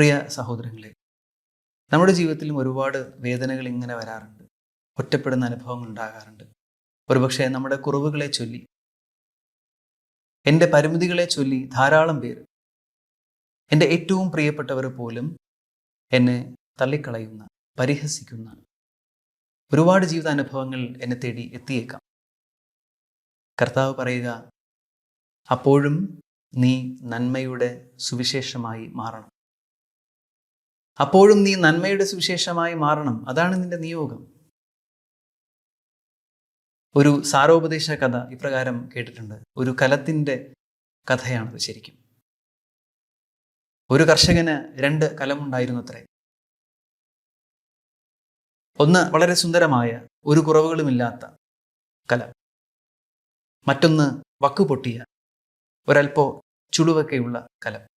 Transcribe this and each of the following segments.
പ്രിയ സഹോദരങ്ങളെ നമ്മുടെ ജീവിതത്തിലും ഒരുപാട് വേദനകൾ ഇങ്ങനെ വരാറുണ്ട്. ഒറ്റപ്പെടുന്ന അനുഭവങ്ങൾ ഉണ്ടാകാറുണ്ട്. ഒരുപക്ഷെ നമ്മുടെ കുറവുകളെ ചൊല്ലി എന്റെ പരിമിതികളെ ചൊല്ലി ധാരാളം പേര് എന്റെ ഏറ്റവും പ്രിയപ്പെട്ടവർ പോലും എന്നെ തള്ളിക്കളയുന്ന പരിഹസിക്കുന്ന ഒരുപാട് ജീവിതാനുഭവങ്ങൾ എന്നെ തേടി എത്തിയേക്കാം. കർത്താവ് പറയുക അപ്പോഴും നീ നന്മയുടെ സുവിശേഷമായി മാറണം. അപ്പോഴും നീ നന്മയുടെ സുവിശേഷമായി മാറണം. അതാണ് നിന്റെ നിയോഗം. ഒരു സാരോപദേശ കഥ ഇപ്രകാരം കേട്ടിട്ടുണ്ട്. ഒരു കലത്തിന്റെ കഥയാണത് ശരിക്കും. ഒരു കർഷകന് രണ്ട് കലമുണ്ടായിരുന്നു അത്രേ ഒന്ന് വളരെ സുന്ദരമായ ഒരു കുറവുകളുമില്ലാത്ത കലം. മറ്റൊന്ന് വക്കുപൊട്ടിയ ഒരൽപ്പോ ചുളുവൊക്കെയുള്ള കലം.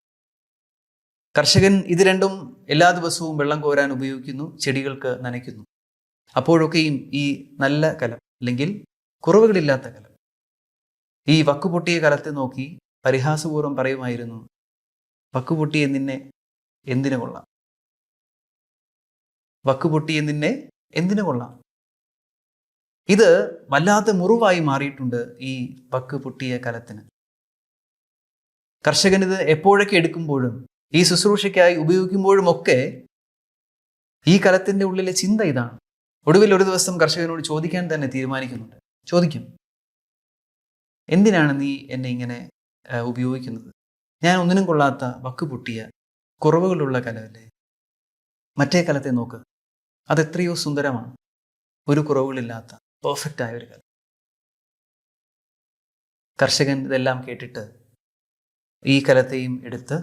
കർഷകൻ ഇത് രണ്ടും എല്ലാ ദിവസവും വെള്ളം കോരാൻ ഉപയോഗിക്കുന്നു ചെടികൾക്ക് നനയ്ക്കുന്നു. അപ്പോഴൊക്കെയും ഈ നല്ല കലം അല്ലെങ്കിൽ കുറവുകളില്ലാത്ത കലം ഈ വക്കുപൊട്ടിയ കലത്തെ നോക്കി പരിഹാസപൂർവം പറയുമായിരുന്നു വക്കുപൊട്ടിയെ നിന്നെ എന്തിനു കൊള്ളാം? വക്കുപൊട്ടിയെ നിന്നെ എന്തിനു കൊള്ളാം? ഇത് വല്ലാത്ത മുറിവായി മാറിയിട്ടുണ്ട് ഈ വക്കുപൊട്ടിയ കലത്തിന്. കർഷകൻ ഇത് എപ്പോഴൊക്കെ എടുക്കുമ്പോഴും ഈ ശുശ്രൂഷയ്ക്കായി ഉപയോഗിക്കുമ്പോഴും ഒക്കെ ഈ കലത്തിന്റെ ഉള്ളിലെ ചിന്ത ഇതാണ്. ഒടുവിൽ ഒരു ദിവസം കർഷകനോട് ചോദിക്കാൻ തന്നെ തീരുമാനിക്കുന്നുണ്ട്. ചോദിക്കും എന്തിനാണ് നീ എന്നെ ഇങ്ങനെ ഉപയോഗിക്കുന്നത്? ഞാൻ ഒന്നിനും കൊള്ളാത്ത വക്ക് പൊട്ടിയ കുറവുകളുള്ള കലമല്ലേ മറ്റേ കലത്തെ നോക്ക്. അതെത്രയോ സുന്ദരമാണ്. ഒരു കുറവുകളില്ലാത്ത പെർഫെക്റ്റ് ആയ ഒരു കല. കർഷകൻ ഇതെല്ലാം കേട്ടിട്ട് ഈ കലത്തെയും എടുത്ത്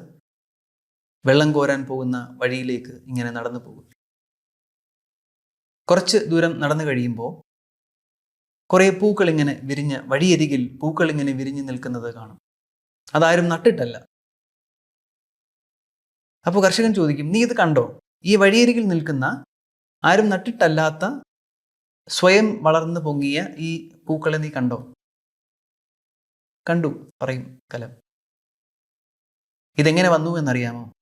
വെള്ളം കോരാൻ പോകുന്ന വഴിയിലേക്ക് ഇങ്ങനെ നടന്നു പോകും. കുറച്ച് ദൂരം നടന്നു കഴിയുമ്പോൾ കുറേ പൂക്കൾ ഇങ്ങനെ വിരിഞ്ഞ് വഴിയരികിൽ പൂക്കൾ ഇങ്ങനെ വിരിഞ്ഞു നിൽക്കുന്നത് കാണും. അതാരും നട്ടിട്ടല്ല. അപ്പോൾ കർഷകൻ ചോദിക്കും നീ ഇത് കണ്ടോ? ഈ വഴിയരികിൽ നിൽക്കുന്ന ആരും നട്ടിട്ടല്ലാത്ത സ്വയം വളർന്നു പൊങ്ങിയ ഈ പൂക്കളെ നീ കണ്ടോ? കണ്ടു പറയും കലം. ഇതെങ്ങനെ വന്നു എന്നറിയാമോ?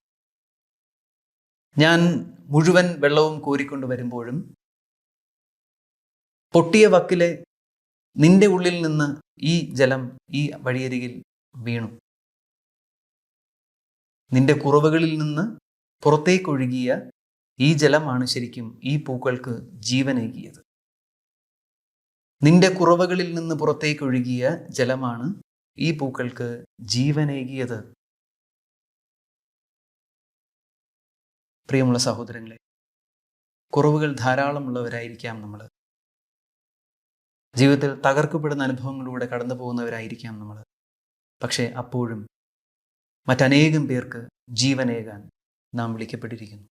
ഞാൻ മുഴുവൻ വെള്ളവും കോരിക്കൊണ്ട് വരുമ്പോഴും പൊട്ടിയ വക്കിലെ നിന്റെ ഉള്ളിൽ നിന്ന് ഈ ജലം ഈ വഴിയരികിൽ വീണു. നിന്റെ കുറവുകളിൽ നിന്ന് പുറത്തേക്കൊഴുകിയ ഈ ജലമാണ് ശരിക്കും ഈ പൂക്കൾക്ക് ജീവനേകിയത്. നിന്റെ കുറവുകളിൽ നിന്ന് പുറത്തേക്കൊഴുകിയ ജലമാണ് ഈ പൂക്കൾക്ക് ജീവനേകിയത്. പ്രിയമുള്ള സഹോദരങ്ങളെ കുറവുകൾ ധാരാളമുള്ളവരായിരിക്കാം നമ്മൾ ജീവിതത്തിൽ തകർക്കപ്പെടുന്ന അനുഭവങ്ങളിലൂടെ കടന്നു പോകുന്നവരായിരിക്കാം നമ്മൾ പക്ഷേ അപ്പോഴും മറ്റനേകം പേർക്ക് ജീവനേകാൻ നാം വിളിക്കപ്പെട്ടിരിക്കുന്നു.